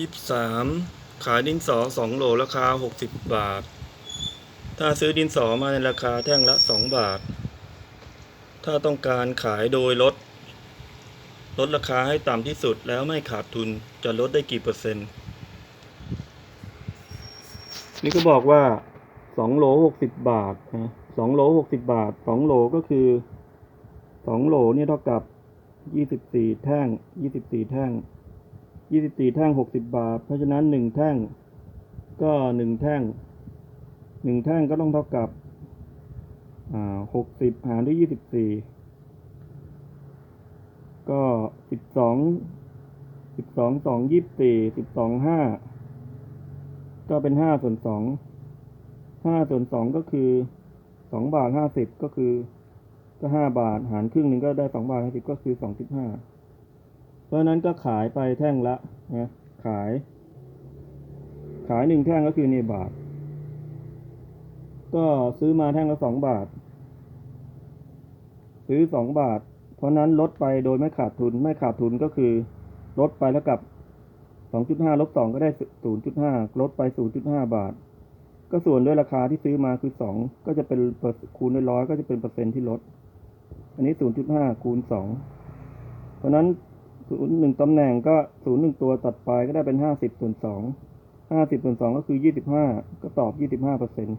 ยี่สามขายดินสอสองโหลราคาหกสิบบาท ถ้าซื้อดินสอมาในราคาแท่งละสองบาท ถ้าต้องการขายโดยลด ลดราคาให้ต่ำที่สุดแล้วไม่ขาดทุนจะลดได้กี่เปอร์เซ็นต์ นี่ก็บอกว่าสองโหลหกสิบบาทนะสองโหลหกสิบาทสองโหลก็คือสองโหลเนี่ยเท่ากับยี่สิบสี่แท่งยี่สิบสี่แท่ง ยี่สิบสี่แท่งหกสิบาท เพราะฉะนั้นหนึ่งแท่งก็หนึ่งแท่งหนึ่งแท่งก็ต้องเท่ากับหกสิบหารด้วยยี่สิบสี่ก็สิบสองสิบสองสองยี่สิบสี่สิบสองห้าก็เป็นห้าส่วนสองห้าส่วนสองก็คือสองบาทห้าสิบก็คือ ก็ห้าบาทหารครึ่งหนึ่งก็ได้สองบาทห้าสิบก็คือสองจุดห้า เพราะนั้นก็ขายไปแท่งละนะขาย ขายหนึ่งแท่งก็คือนี่บาท ก็ซื้อมาแท่งละสองบาท ซื้อสองบาท เพราะนั้นลดไปโดยไม่ขาดทุนไม่ขาดทุนก็คือลดไปแล้วกับ2.5ลบ2ก็ได้0.5ลดไป0.5บาท ก็ส่วนด้วยราคาที่ซื้อมาคือ2ก็จะเป็นคูณด้วยร้อยก็จะเป็นเปอร์เซ็นต์ที่ลด อันนี้0.5คูณ2เพราะนั้น ศูนย์หนึ่งตำแหน่งก็ศูนย์หนึ่งตัวตัดไปก็ได้เป็นห้าสิบส่วนสองห้าสิบส่วนสองก็คือยี่สิบห้าก็ตอบยี่สิบห้าเปอร์เซ็นต์